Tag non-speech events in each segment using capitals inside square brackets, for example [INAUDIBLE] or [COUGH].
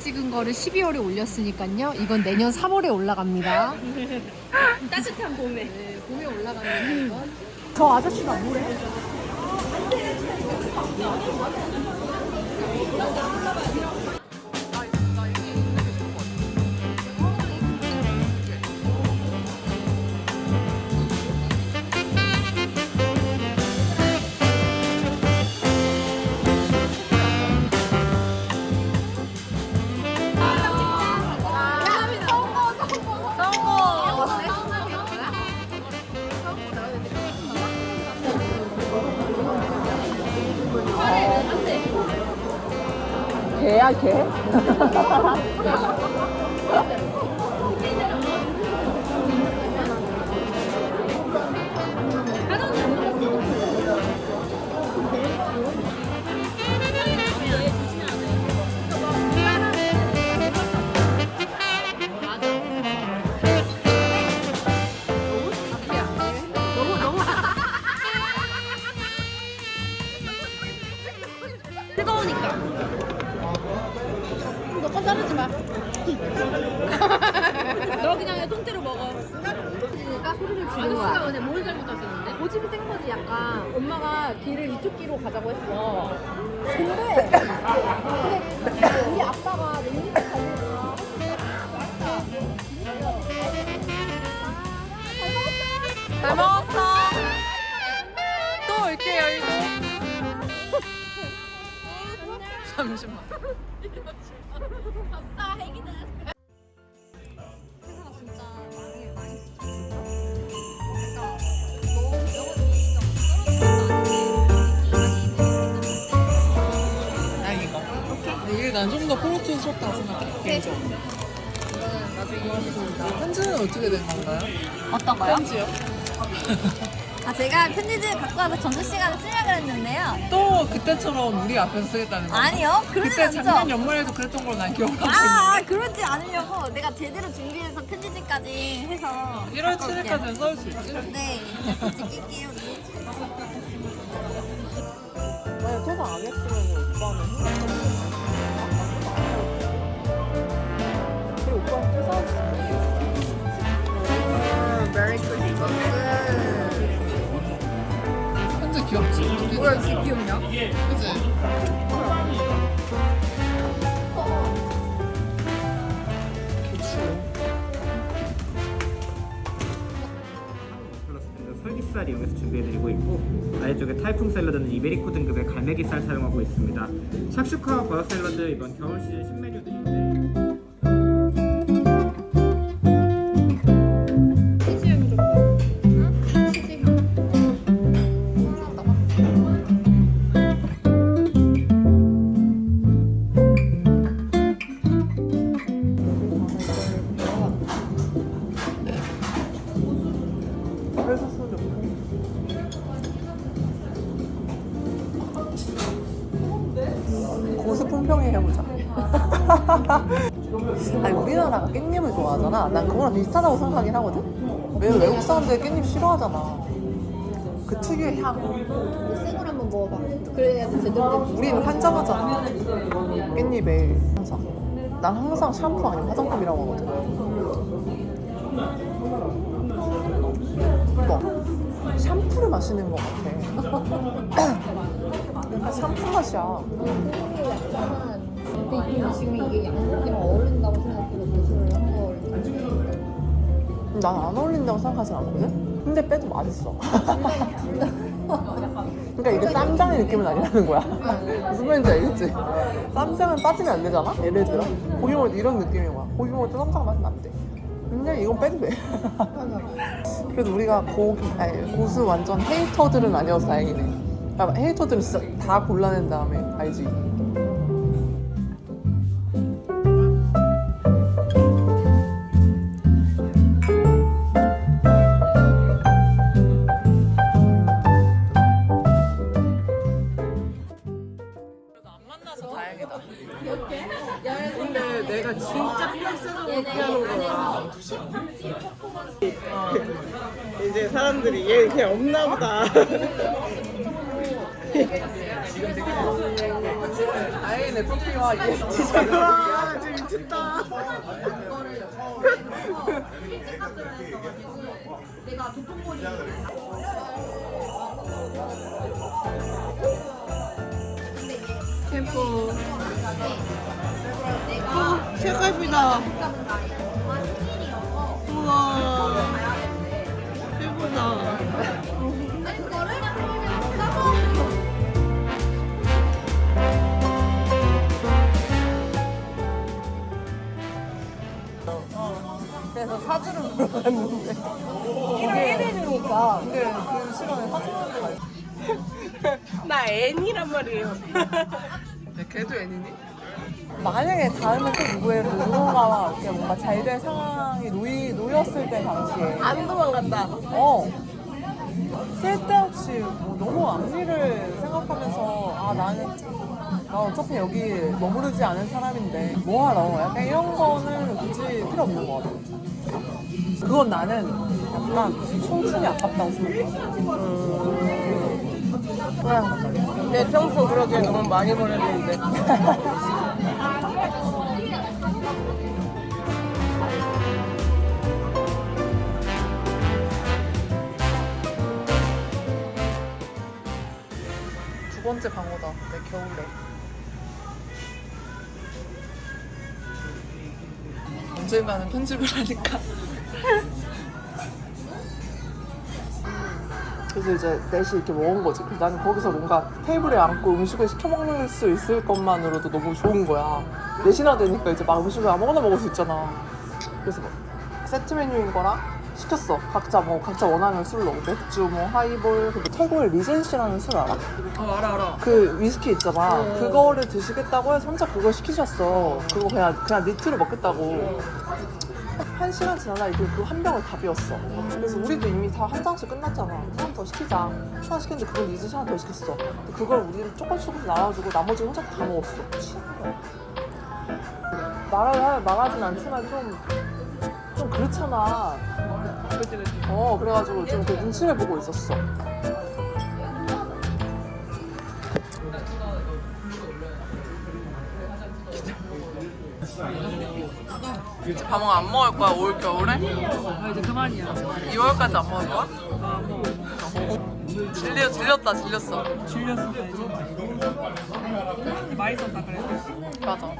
올라간 거를 12월에 올렸으니까요. 이건 내년 3월에 올라갑니다. [LAUGHS] 따뜻한 봄에. 네, 봄에 올라갑니다. 이건. 저 아저씨가 뭐래? 개야 개? [LAUGHS] 너건 자르지 마. [LAUGHS] 너 그냥 통째로 먹어. 그러니까 소리를 지르는 아저씨가 거야. 근데 뭘 잘못하셨는데? 고집이 센 거지 약간. 엄마가 길을 이쪽 길로 가자고 했어. 우리 아빠가 냉장고 가니까 잘 먹었어. 또 올게요 이거. [LAUGHS] 잠시만. 난 좀더 프로틴스럽다고 생각해. 개인적으로. 편지는 어떻게 된 건가요? 어떤 거요? 편지요? 아, 제가 편지지 갖고 와서 점심 시간에 쓰려고 했는데요. 또 그때처럼 우리 앞에서 쓰겠다는 거 아니요, 그러진 그때 않죠. 작년 연말에도 그랬던 걸로 난 기억하고 있는데 아, 아, 그러지 않으려고 내가 제대로 준비해서 편지지까지 해서 1월 갖고 올게요. 7일까지는 써올 수 있지? 네, 찍을게요. 만약 퇴사 안 했으면 오빠는 그리고 이렇게 귀엽냐? 그치? 설기살 이용해서 준비해드리고 있고 아래쪽에 타이풍 샐러드는 이베리코 등급의 갈매기살 사용하고 있습니다. 샥슈카와 버섯 샐러드 이번 겨울 시즌 신메뉴들인데 깻잎을 좋아하잖아. 난 그거랑 비슷하다고 생각하긴 하거든? 왜냐면 외국 사람들이 깻잎 싫어하잖아. 그 특유의 향. 생을 한번 먹어봐. 그래야지 제대로 된 우리는 환장하잖아. 깻잎에. 항상. 난 항상 샴푸 아니면 화장품이라고 하거든. 뭐 샴푸를 마시는 것 같아. 약간 [LAUGHS] 샴푸 맛이야 근데 지금 이게 양고기랑 어울린다고 생각해서 고수를 한 거를 난 안 어울린다고 생각하진 않거든? 근데 빼도 맛있어 [LAUGHS] 그러니까 이게 쌈장의 느낌은 아니라는 거야 [LAUGHS] 무슨 말인지 알겠지? 쌈장은 빠지면 안 되잖아? 예를 들어 고기 먹을 때 이런 느낌인 거야 고기 먹을 때 쌈장 마시면 안돼 근데 이건 빼도 돼 [LAUGHS] 그래도 우리가 고기, 아니 고수 완전 헤이터들은 아니어서 다행이네 그러니까 헤이터들은 진짜 다 골라낸 다음에 알지? 사람들이 얘 그냥 없나 보다. INFP와 ESTJ 와, 지금 좋다. 캠프. 아, 색깔이다. 나 N이란 말이에요. 야, 걔도 애니니? 만약에 다음에 또 누구의 누군가와 이렇게 뭔가 잘 될 상황이 놓이, 놓였을 때 당시에 안 도망간다. 어 쓸데없이 뭐 너무 앞일을 생각하면서 아 나는 나 어차피 여기 머무르지 않은 사람인데 뭐하러? 약간 이런 거는 굳이 필요 없는 것 같아 그건 나는 약간 청춘이 아깝다고 생각해 그냥 내 평소 그러기에 너무 많이 보냈는데. [LAUGHS] 두 번째 방어다. 내 겨울에 언젠가는 편집을 하니까. 그래서 이제 넷이 이렇게 먹은 거지. 그래서 나는 거기서 뭔가 테이블에 앉고 음식을 시켜 먹을 수 있을 것만으로도 너무 좋은 거야. 넷이나 되니까 이제 막 음식을 아무거나 먹을 수 있잖아. 그래서 뭐 세트 메뉴인 거랑 시켰어 각자 뭐 각자 원하는 술로 맥주 뭐 하이볼 그리고 태고의 리젠시라는 술 알아? 어, 알아, 알아. 그 위스키 있잖아. 그거를 드시겠다고 해서 혼자 그걸 시키셨어. 그거 그냥 그냥 니트로 먹겠다고. 한 시간 지나다 이게 그한 병을 다 비웠어. 그래서 우리도 이미 다한 잔씩 끝났잖아. 하나 더 시키자. 하나 시켰는데 그걸 리즈 하나 더 시켰어. 근데 그걸 우리는 조금씩 조금씩 나눠주고 나머지 혼자 다 먹었어. 말을 하, 말하진 않지만 좀, 좀 그렇잖아. 그치, 그치. 어, 그래가지고 좀 그 눈치를 보고 있었어. 이제 밥은 안 먹을 거야 올 겨울에? 아 이제 그만이야. 2월까지 안 먹을 거야? 질려 질렸다 질렸어. 질렸어 이제. 맛있었다 그래도. 맞아.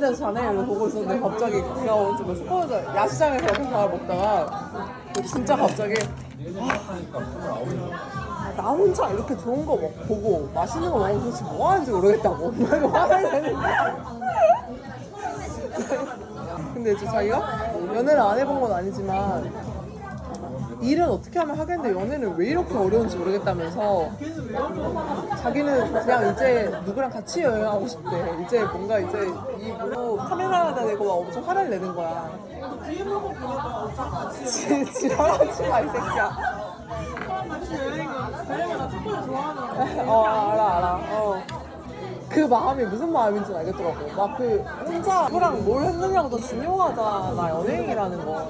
데서 자네를 보고 있었는데 갑자기 그가 오른쪽에 슈퍼에서 야시장에서 회사를 먹다가 진짜 갑자기 아, 나 혼자 이렇게 좋은 거 먹, 보고 맛있는 거 먹으면 도대체 뭐 하는지 모르겠다고. [LAUGHS] 막 화를 내는데 근데 이제 자기가 연애를 안 해본 건 아니지만 일은 어떻게 하면 하겠는데 연애는 왜 이렇게 어려운지 모르겠다면서 자기는 그냥 이제 누구랑 같이 여행하고 싶대. 이제 뭔가 이제 이 뭐 카메라에다 대고 막 엄청 화를 내는 거야. 지- [LAUGHS] 지랄하지 마 이 새끼야. [LAUGHS] 어 알아 알아. 어. 그 마음이 무슨 마음인지 알겠더라고. 막 그 혼자 누구랑 뭘 했느냐가 더 중요하잖아 연예인이라는 거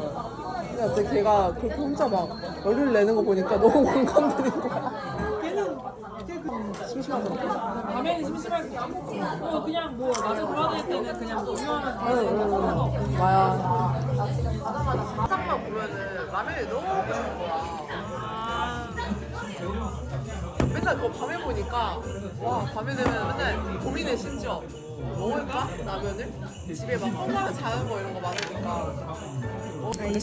근데 갑자기 걔가 그렇게 혼자 막 열을 내는 거 보니까 너무 [LAUGHS] 공감되는 거야. 심심하더라 가면이 심심할 때뭐 그냥 뭐 낮에 돌아다닐 때는 그냥 뭐 유명한 응, 응. 마야 화장만 보면은 라면이 너무 먹고 싶은 거야. 맨날 그거 밤에 보니까 와 밤에 되면 맨날 고민해 심지어. 먹을까? 라면을? 집에 막 콩나물 자는 거 이런 거 많으니까. 알겠